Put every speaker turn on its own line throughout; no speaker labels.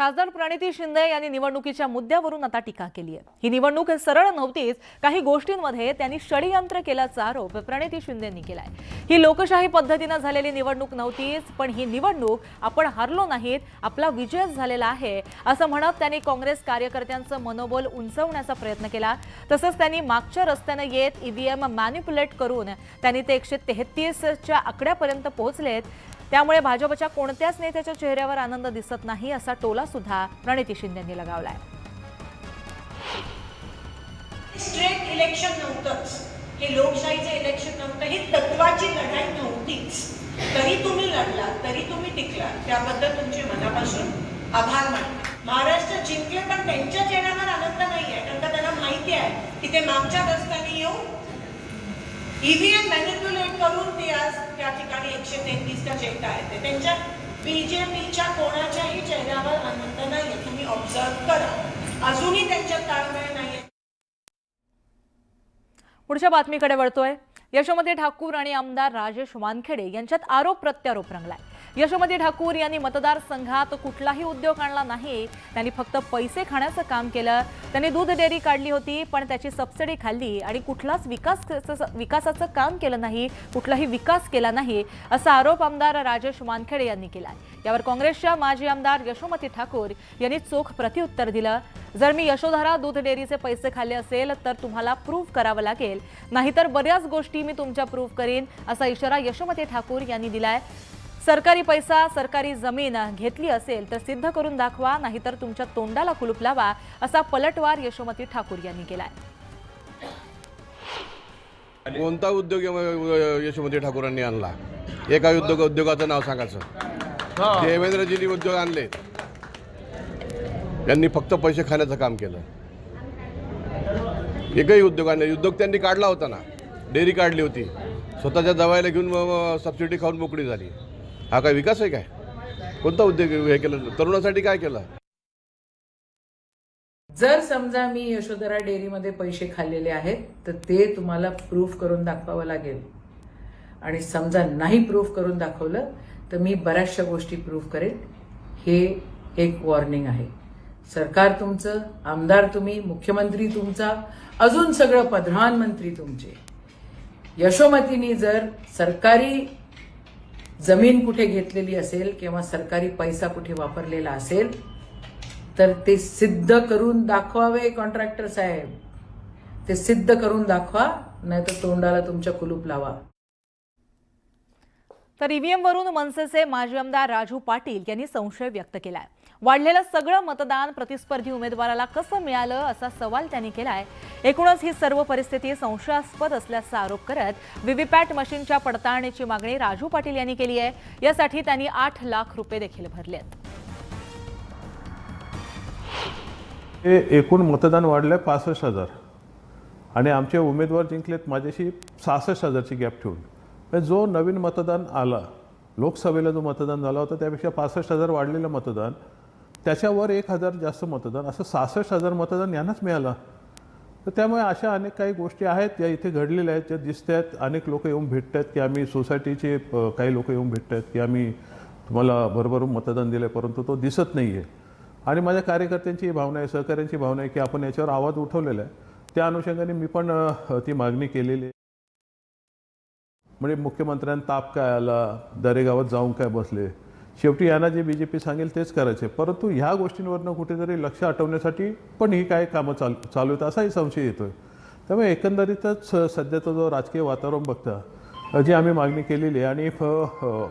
खासदार प्रणिती शिंदे यांनी निवडणुकीच्या मुद्द्यावरून आता टीका केली आहे ही निवडणूक सरळ नव्हतीच काही गोष्टींमध्ये त्यांनी षडयंत्र केल्याचा आरोप प्रणिती शिंदेंनी केलाय ही लोकशाही पद्धतीनं झालेली निवडणूक नव्हतीच पण ही निवडणूक आपण हरलो नाहीत आपला विजयच झालेला आहे असं म्हणत त्यांनी काँग्रेस कार्यकर्त्यांचं मनोबल उंचवण्याचा प्रयत्न केला तसंच त्यांनी मागच्या रस्त्यानं येत ईव्हीएम मॅन्युप्युलेट करून त्यांनी ते एकशे तेहतीसच्या आकड्यापर्यंत पोहोचलेत त्यामुळे भाजपच्या कोणत्याच नेत्याच्या चेहऱ्यावर आनंद दिसत नाही असा टोला सुद्धा प्रणिती शिंदेंनी लगावलाय
स्ट्रेट इलेक्शन नव्हतंच हे लोकशाहीचं इलेक्शन नव्हतं ही तत्वाची लढाई नव्हतीच तरी तुम्ही लढला तरी तुम्ही टिकला त्याबद्दल तुमचे मनापासून आभार मानले महाराष्ट्र जिंकले पण त्यांच्या चेहऱ्यावर आनंद नाही आहे कारण त्यांना माहिती आहे की ते मागच्या रस्त्याने येऊन ईव्हीएम e मॅन्युप्युलेट करून ती आज त्या ठिकाणी एकशे तेहतीसचा चेक आहेत त्यांच्या बीजेपीच्या कोणाच्याही चेहऱ्यावर आनंद नाही तुम्ही ऑब्झर्व करा अजूनही त्यांच्यात ताळमेळ नाही
पुढच्या बातमीकडे वळतोय यशोमती ठाकूर आणि आमदार राजेश वानखेडे यांच्यात आरोप प्रत्यारोप रंगलाय यशोमती ठाकूर यांनी मतदारसंघात कुठलाही उद्योग आणला नाही त्यांनी फक्त पैसे खाण्याचं काम केलं त्यांनी दूध डेअरी काढली होती पण त्याची सबसिडी खाल्ली आणि कुठलाच विकास विकासाचं काम केलं नाही कुठलाही विकास केला नाही असा आरोप आमदार राजेश वानखेडे यांनी केला यावर काँग्रेसच्या माजी आमदार यशोमती ठाकूर यांनी चोख प्रत्युत्तर दिलं जर मी यशोधारा दूध डेअरीचे पैसे खाल्ले असेल तर तुम्हाला प्रूफ करावं लागेल नाहीतर बऱ्याच गोष्टी मी तुमच्या प्रूफ करीन असा इशारा यशोमती ठाकूर यांनी दिलाय सरकारी पैसा सरकारी जमीन घेतली असेल तर सिद्ध करून दाखवा नाहीतर तुमच्या तोंडाला कुलूप लावा असा पलटवार यशोमती ठाकूर यांनी केलाय
कोणता उद्योग यशोमती ठाकूरांनी आणला एका उद्योग उद्योगाचं नाव सांगायचं देवेंद्रजीनी उद्योग आणले त्यांनी फक्त पैसे खाण्याचं काम केलं एकही उद्योगाने उद्योग त्यांनी काढला होता ना डेअरी काढली होती स्वतःच्या दवायला घेऊन सबसिडी खाऊन मोकळी झाली हा काय विकास आहे काय कोणता उद्योग हे केलं तरुणासाठी काय केलं
जर समजा मी यशोधरा डेअरीमध्ये पैसे खाल्लेले आहेत तर ते तुम्हाला प्रूफ करून दाखवावं लागेल आणि समजा नाही प्रूफ करून दाखवलं तर मी बऱ्याचशा गोष्टी प्रूफ करेन हे एक वॉर्निंग आहे सरकार तुमचं आमदार तुम्ही मुख्यमंत्री तुमचा अजून सगळं प्रधानमंत्री तुमचे यशोमतीने जर सरकारी जमीन कुठे घेतलेली असेल किंवा सरकारी पैसा कुठे वापरलेला असेल तर ते सिद्ध करून दाखवावे कॉन्ट्रॅक्टर साहेब ते सिद्ध करून दाखवा नाहीतर तोंडाला तुमच्या कुलूप लावा
तर ईव्हीएम e वरून मनसेचे माजी आमदार राजू पाटील यांनी संशय व्यक्त केलाय वाढलेलं सगळं मतदान प्रतिस्पर्धी उमेदवाराला कसं मिळालं असा सवाल त्यांनी केलाय एकूणच ही सर्व परिस्थिती संशयास्पद असल्याचा आरोप करत व्हीव्हीपॅट मशीनच्या पडताळणीची मागणी राजू पाटील यांनी केली आहे यासाठी त्यांनी आठ लाख रुपये देखील भरले
हे एकूण मतदान वाढलं पासष्ट हजार आणि आमचे उमेदवार जिंकलेत माझ्याशी सहासष्ट हजारची गॅप ठेवून म्हणजे जो नवीन मतदान आला लोकसभेला जो मतदान झाला होता त्यापेक्षा पासष्ट हजार वाढलेलं मतदान त्याच्यावर एक हजार जास्त मतदान असं सहासष्ट हजार मतदान यांनाच मिळालं तर त्यामुळे अशा अनेक काही गोष्टी आहेत या इथे घडलेल्या आहेत ज्या दिसत आहेत अनेक लोक येऊन भेटत आहेत की आम्ही सोसायटीचे काही लोक येऊन भेटत आहेत की आम्ही तुम्हाला भरभरून मतदान दिलं आहे परंतु तो दिसत नाही आहे आणि माझ्या कार्यकर्त्यांची ही भावना आहे सहकाऱ्यांची भावना आहे की आपण याच्यावर आवाज उठवलेला आहे त्या अनुषंगाने मी पण ती मागणी केलेली आहे म्हणजे मुख्यमंत्र्यांना ताप काय आला दरेगावात जाऊन काय बसले शेवटी यांना जे बी जे पी सांगेल तेच करायचे परंतु ह्या गोष्टींवरनं कुठेतरी लक्ष हटवण्यासाठी पण ही काय कामं चाल चालू आहेत असाही संशय येतो आहे त्यामुळे एकंदरीतच सध्याचा जो राजकीय वातावरण बघता जी आम्ही मागणी केलेली आहे आणि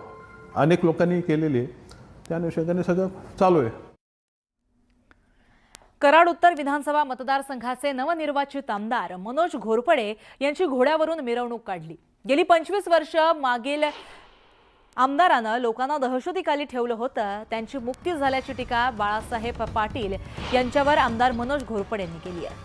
अनेक लोकांनी केलेली त्या अनुषंगाने सगळं चालू आहे
कराड उत्तर विधानसभा मतदारसंघाचे नवनिर्वाचित आमदार मनोज घोरपडे यांची घोड्यावरून मिरवणूक काढली गेली पंचवीस वर्ष मागील आमदारानं लोकांना दहशतीखाली ठेवलं होतं त्यांची मुक्ती झाल्याची टीका बाळासाहेब पाटील यांच्यावर आमदार मनोज घोरपड यांनी केली आहे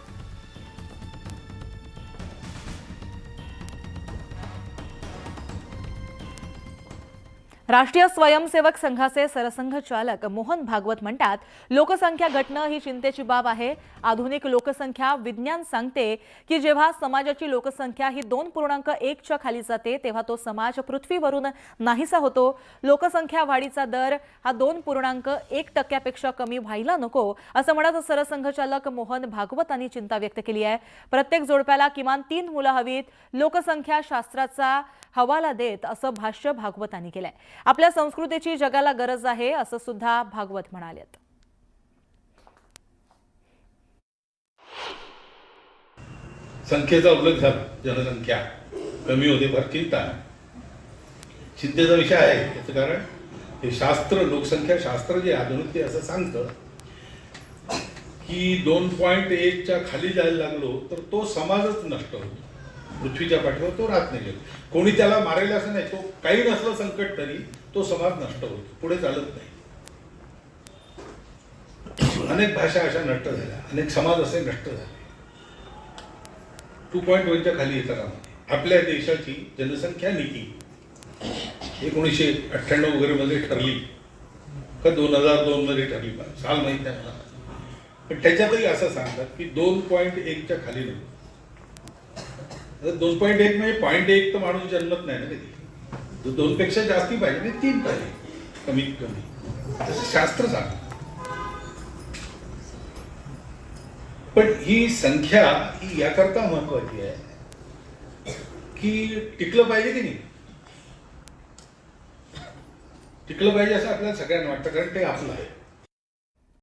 राष्ट्रीय स्वयंसेवक संघाचे सरसंघचालक मोहन भागवत म्हणतात लोकसंख्या घटणं ही चिंतेची बाब आहे आधुनिक लोकसंख्या विज्ञान सांगते की जेव्हा समाजाची लोकसंख्या ही दोन पूर्णांक एकच्या खाली जाते तेव्हा तो समाज पृथ्वीवरून नाहीसा होतो लोकसंख्या वाढीचा दर हा दोन पूर्णांक एक टक्क्यापेक्षा कमी व्हायला नको असं म्हणत सरसंघचालक मोहन भागवतांनी चिंता व्यक्त केली आहे प्रत्येक जोडप्याला किमान तीन मुलं हवीत लोकसंख्या शास्त्राचा हवाला देत असं भाष्य भागवतांनी केलंय आपल्या संस्कृतीची जगाला गरज आहे असं सुद्धा भागवत म्हणाल्यात
संख्येचा उल्लेख झाला जनसंख्या कमी होते फार चिंता चिंतेचा विषय आहे याचं कारण हे शास्त्र लोकसंख्या शास्त्र जे आधुनिक ते असं सांगतं की दोन पॉईंट एकच्या खाली जायला लागलो तर तो समाजच नष्ट होतो पृथ्वीच्या पाठीवर तो राहत नाही कोणी त्याला मारायला असं नाही तो काही नसलं संकट तरी तो समाज नष्ट होतो पुढे चालत नाही अनेक भाषा अशा नष्ट झाल्या अनेक समाज असे नष्ट झाले टू पॉईंट वनच्या खाली येतात म्हणजे? आपल्या देशाची जनसंख्या नीती एकोणीसशे अठ्ठ्याण्णव वगैरे मध्ये ठरली का दोन हजार दोन मध्ये ठरली साल माहिती आहे मला पण त्याच्यातही असं सांगतात की दोन पॉईंट एकच्या खाली नको दोन पॉईंट एक म्हणजे पॉईंट एक तर माणूस जन्मत नाही ना कधी दोन पेक्षा जास्ती पाहिजे म्हणजे तीन पाहिजे कमीत कमी तसं शास्त्र सांग पण ही संख्या ही याकरता महत्वाची आहे की टिकलं पाहिजे की नाही टिकलं पाहिजे असं आपल्याला सगळ्यांना वाटतं कारण ते आपलं आहे